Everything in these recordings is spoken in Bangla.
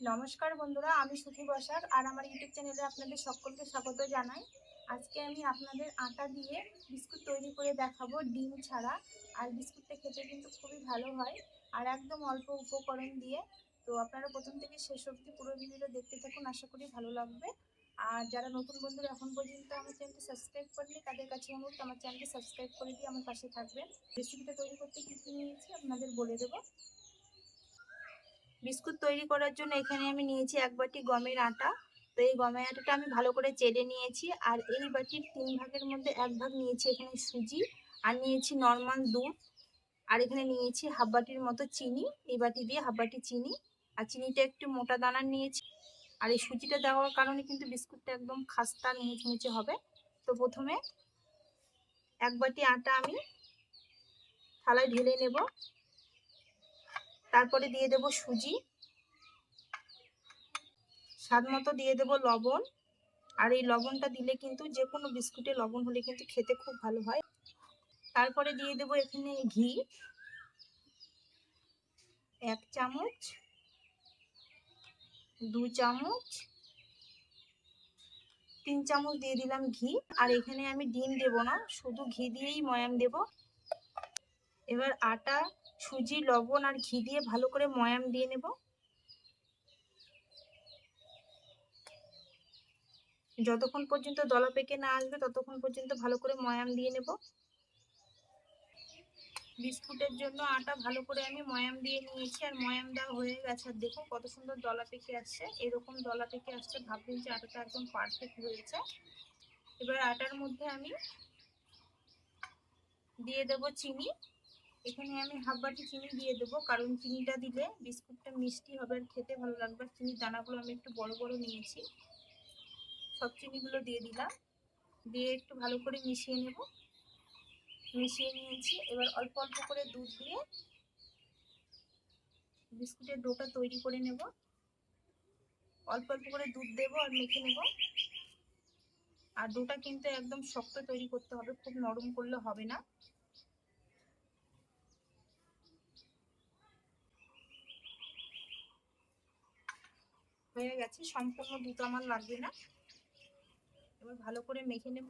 নমস্কার বন্ধুরা, আমি সুখী বসাক আর আমার ইউটিউব চ্যানেলে আপনাদের সকলকে স্বাগত জানাই। আজকে আমি আপনাদের আটা দিয়ে বিস্কুট তৈরি করে দেখাবো ডিম ছাড়া। আর বিস্কুটটা খেতে কিন্তু খুবই ভালো হয়। আর একদম অল্প উপকরণ দিয়ে। তো আপনারা প্রথম থেকে শেষ অবধি পুরো ভিডিওটা দেখতে থাকুন, আশা করি ভালো লাগবে। আর যারা নতুন বন্ধুরা, এখন পর্যন্ত আমার চ্যানেলটি সাবস্ক্রাইব করেনি তাদের কাছে অনুরোধ, আমার চ্যানেলটি সাবস্ক্রাইব করে দিয়ে আমার পাশে থাকবেন। রেসিপিটা তৈরি করতে কী কী নিয়েছি আপনাদের বলে দেবো। বিস্কুট তৈরি করার জন্য এখানে আমি নিয়েছি এক বাটি গমের আটা। তো এই গমের আটাটা আমি ভালো করে চেড়ে নিয়েছি। আর এই বাটির তিন ভাগের মধ্যে এক ভাগ নিয়েছি এখানে সুজি আর নিয়েছি নর্মাল দুধ। আর এখানে নিয়েছি হাফ বাটির মতো চিনি। এই বাটি দিয়ে হাফ বাটি চিনি। আর চিনিটা একটু মোটা দানার নিয়েছি। আর এই সুজিটা দেওয়ার কারণে কিন্তু বিস্কুটটা একদম খাস্তা মুচমুচে হবে। তো প্রথমে এক বাটি আটা আমি থালায় ঢেলে নেব। তারপরে দিয়ে দেব সুজি। স্বাদ মতো দিয়ে দেব লবণ। আর এই লবণটা দিলে কিন্তু যে কোনো বিস্কুটে লবণ হলে কিন্তু খেতে খুব ভালো হয়। তারপরে দিয়ে দেব এখানে ঘি। এক চামচ। দু চামচ। তিন চামচ দিয়ে দিলাম ঘি। আর এখানে আমি ডিম দেব না, শুধু ঘি দিয়েই ময়াম দেব। এবার আটা, সুজি, লবণ আর ঘি দিয়ে ভালো করে ময়াম দিয়ে নেব। যতক্ষণ পর্যন্ত দলা পেকে না আসবে, ততক্ষণ পর্যন্ত ভালো করে ময়াম দিয়ে নেব। বিস্কুটের জন্য আটা ভালো করে আমি ময়াম দিয়ে নিয়েছি আর ময়াম দেওয়া হয়ে গেছে। আর দেখুন কত সুন্দর দলা পেকে আসছে। এরকম দলা পেকে আসছে ভাববেন যে আটাটা একদম পারফেক্ট হয়েছে এবার আটার মধ্যে আমি দিয়ে দেব চিনি। এখানে আমি হাফ বাটি চিনি দিয়ে দেবো, কারণ চিনিটা দিলে বিস্কুটটা মিষ্টি হবে আর খেতে ভালো লাগবে। চিনির দানাগুলো আমি একটু বড় বড় নিয়েছি। সব চিনিগুলো দিয়ে দিলাম। দিয়ে একটু ভালো করে মিশিয়ে নেব। মিশিয়ে নিয়েছি। এবার অল্প অল্প করে দুধ দিয়ে বিস্কুটের ডোটা তৈরি করে নেব। অল্প অল্প করে দুধ দেব আর মেখে নেব। আর ডোটা কিন্তু একদম শক্ত তৈরি করতে হবে, খুব নরম করলে হবে না। হয়ে গেছে। সম্পূর্ণ দুধ আমার লাগবে না। এবার ভালো করে মেখে নেব।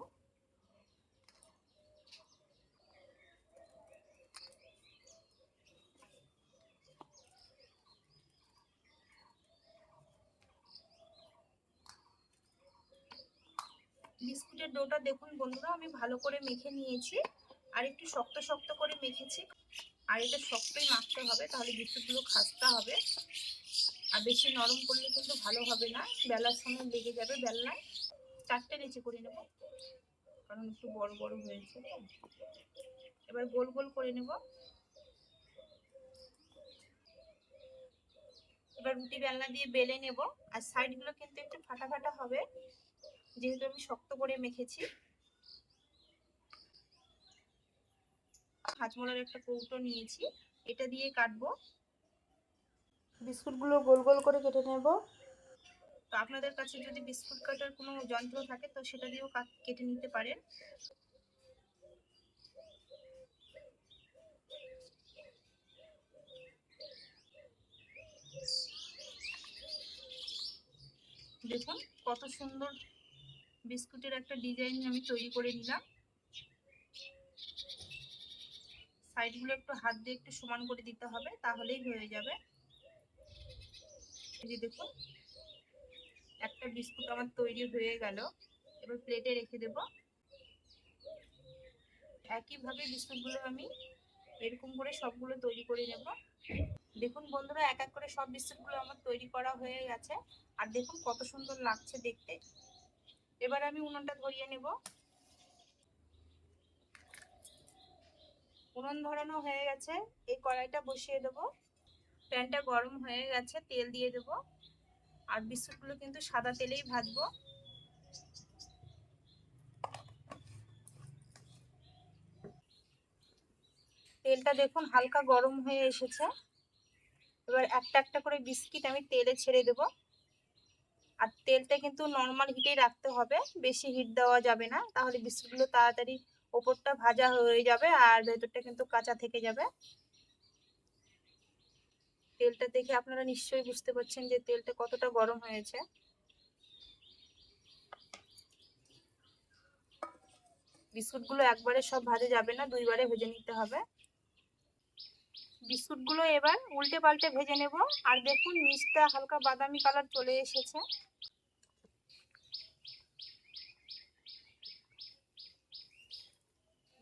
বিস্কুটের ডোটা দেখুন বন্ধুরা, আমি ভালো করে মেখে নিয়েছি। আর একটু শক্ত শক্ত করে মেখেছি। আর এটা শক্তই মাখতে হবে, তাহলে বিস্কুটগুলো খাস্তা হবে। আর বেশি নরম করলে কিন্তু ভালো হবে না। বেলার সময় লেগে যাবে বেলনায়। চারটে নিচে করে নেব। কারণ একটু বড় বড় হয়েছে এবার গোল গোল করে নেব। এবার রুটি বেলনা দিয়ে বেলে নেব। আর সাইডগুলো কিন্তু একটু ফাটা ফাটা হবে। যেহেতু আমি শক্ত করে মেখেছি। হাজমোলার একটা কৌটো নিয়েছি। এটা দিয়ে কাটবো। বিস্কুটগুলো গোল গোল করে কেটে নেব। তো আপনাদের কাছে যদি বিস্কুট কাটার কোনো যন্ত্র থাকে, তো সেটা দিয়েও কেটে নিতে পারেন। দেখুন, কত সুন্দর বিস্কুটের একটা ডিজাইন আমি তৈরি করে নিলাম। সাইডগুলো একটু হাত দিয়ে একটু সমান করে দিতে হবে, তাহলেই হয়ে যাবে। দেখুন, একটা বিস্কুট আমার তৈরি হয়ে গেল। এবার প্লেটে রেখে দেব। একইভাবে বিস্কুটগুলো আমি এরকম করে সবগুলো তৈরি করে নেব। দেখুন বন্ধুরা, এক এক করে সব বিস্কুটগুলো আমার তৈরি করা হয়ে গেছে। আর দেখুন কত সুন্দর লাগছে দেখতে। এবার আমি উনুনটা ধরিয়ে নেব। উনুন ধরানো হয়ে গেছে। এই কড়াইটা বসিয়ে দেবো। প্যানটা গরম হয়ে গেছে, তেল দিয়ে দেবো। আর বিস্কুটগুলো কিন্তু সাদা তেলেই ভাজবো। তেলটা দেখুন হালকা গরম হয়ে এসেছে। এবার একটা একটা করে বিস্কিট আমি তেলে ছেড়ে দেব। আর তেলটা কিন্তু নর্মাল হিটেই রাখতে হবে, বেশি হিট দেওয়া যাবে না। তাহলে বিস্কুটগুলো তাড়াতাড়ি ওপরটা ভাজা হয়ে যাবে আর ভেতরটা কিন্তু কাঁচা থেকে যাবে। তেলটা দেখে আপনারা নিশ্চয়ই বুঝতে পারছেন যে তেলটা কতটা গরম হয়েছে। বিস্কুটগুলো একবারে সব ভাজা যাবে না, দুইবারে ভেজে নিতে হবে। বিস্কুটগুলো এবার উল্টে পাল্টে ভেজে নেব। আর দেখুন নিচটা হালকা বাদামি কালার চলে এসেছে।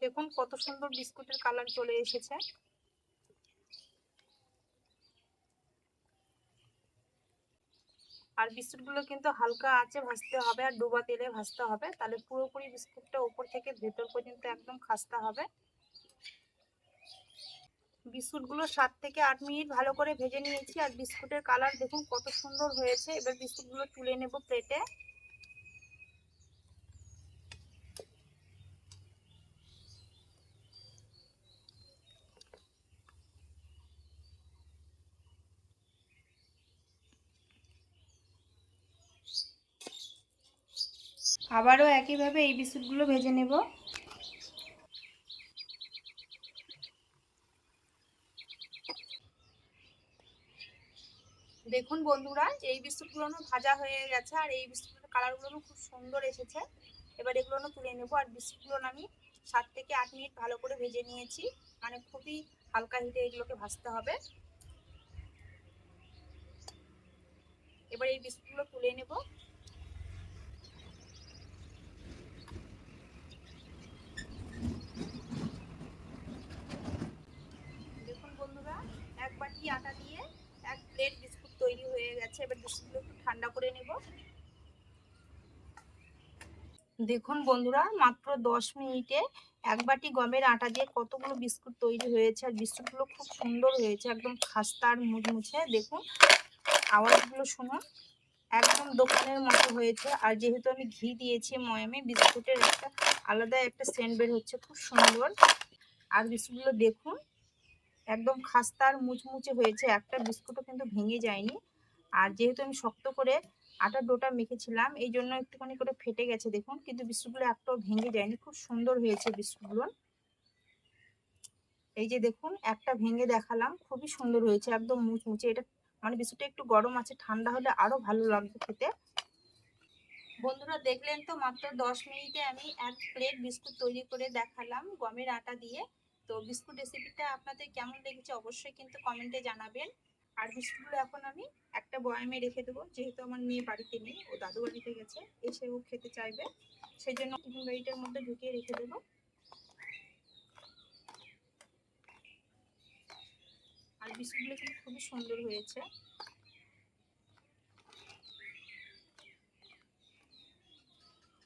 দেখুন কত সুন্দর বিস্কুটের কালার চলে এসেছে। আর বিস্কুটগুলো কিন্তু হালকা আছে ভাজতে হবে আর ডুবা তেলে ভাজতে হবে। তাহলে পুরোপুরি বিস্কুটটা উপর থেকে ভেতর পর্যন্ত একদম খাস্তা হবে। বিস্কুটগুলো সাত থেকে আট মিনিট ভালো করে ভেজে নিয়েছি। আর বিস্কুটের কালার দেখুন কত সুন্দর হয়েছে। এবার বিস্কুটগুলো তুলে নেব প্লেটে। আবারও একইভাবে এই বিস্কুটগুলো ভেজে নেব। দেখুন বন্ধুরা এই বিস্কুটগুলো ভাজা হয়ে গেছে আর এই বিস্কুটের কালারগুলো খুব সুন্দর এসেছে। এবার এগুলো তুলে নেব আর বিস্কুটগুলো আমি সাত থেকে আট মিনিট ভালো করে ভেজে নিয়েছি। মানে খুবই হালকা হিটে এগুলোকে ভাজতে হবে। এবার এই বিস্কুটগুলো তুলে নেব দেখুন বন্ধুরা এক বাটি আটা দিয়ে এক প্লেট বিস্কুট তৈরি হয়ে এবার একটু ঠান্ডা করে নেব। দেখুন বন্ধুরা, মাত্র দশ মিনিটে এক বাটি গমের আটা দিয়ে কতগুলো বিস্কুট তৈরি হয়েছে, আর বিস্কুটগুলো খুব সুন্দর হয়েছে, একদম খাস্তা আর মুচমুচে। দেখুন, আওয়াজগুলো শুনুন। একদম দোকানের মতো হয়েছে, আর যেহেতু আমি ঘি দিয়েছি ময়ামে, বিস্কুটের একটা আলাদা একটা সেন্ট বের হচ্ছে, খুব সুন্দর। আর বিস্কুটগুলো দেখুন, একদম খাস্তা আর মুচমুচে হয়েছে, একটা বিস্কুটও কিন্তু ভেঙে যায়নি। আর যেহেতু আমি শক্ত করে আটার ডোটা মেখেছিলাম, এই জন্য একটুখানি করে ফেটে গেছে দেখুন, কিন্তু বিস্কুটগুলো একটাও ভেঙে যায়নি। খুব সুন্দর হয়েছে বিস্কুটগুলো। এই যে দেখুন, একটা ভেঙে দেখালাম, খুবই সুন্দর হয়েছে, একদম মুচমুচে। এটা মানে বিস্কুটটা একটু গরম আছে, ঠান্ডা হলে আরও ভালো লাগবে খেতে। বন্ধুরা, দেখলেন তো, মাত্র দশ মিনিটে আমি এক প্লেট বিস্কুট তৈরি করে দেখালাম গমের আটা দিয়ে। তো বিস্কুট রেসিপিটা আপনাদের কেমন লেগেছে অবশ্যই কিন্তু কমেন্টে জানাবেন। আর বিস্কুটগুলো এখন আমি একটা বয়ামে রেখে দেবো। যেহেতু আমার মেয়ে বাড়িতে নেই, ও দাদু বাড়িতে গেছে, এসে ও খেতে চাইবে। সেই জন্য টিফিন বাড়িটার মধ্যে ঢুকিয়ে রেখে দেবো। আর বিস্কুটগুলো কিন্তু খুবই সুন্দর হয়েছে।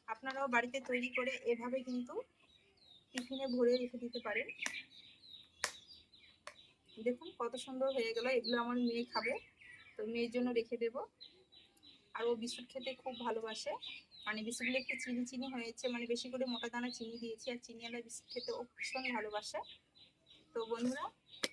আপনারাও বাড়িতে তৈরি করে এভাবে কিন্তু টিফিনে ভরে রেখে দিতে পারেন। দেখুন কত সুন্দর হয়ে গেল, এগুলো আমার মেয়ে খাবে, তো মেয়ের জন্য রেখে দেব। আর ও বিস্কুট খেতে খুব ভালোবাসে। মানে বিস্কুটগুলো একটু চিনি চিনি হয়েছে মানে বেশি করে মোটা দানা চিনি দিয়েছি, আর চিনিওয়ালা বিস্কুট খেতে ও ভীষণ ভালোবাসে। তো বন্ধুরা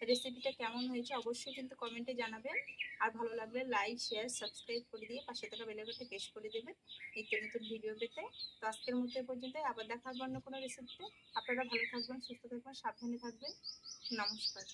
রেসিপিটা কেমন হয়েছে অবশ্যই কিন্তু কমেন্টে জানাবেন। আর ভালো লাগলে লাইক শেয়ার সাবস্ক্রাইব করে দিয়ে পাশে থাকা বেলাবেলটা প্রেস করে দেবেন নিত্য নতুন ভিডিও পেতে। তো আজকের মধ্যে পর্যন্ত আবার দেখা হবে অন্য কোনো রেসিপিতে আপনারা ভালো থাকবেন, সুস্থ থাকবেন, সাবধানে থাকবেন। নমস্কার।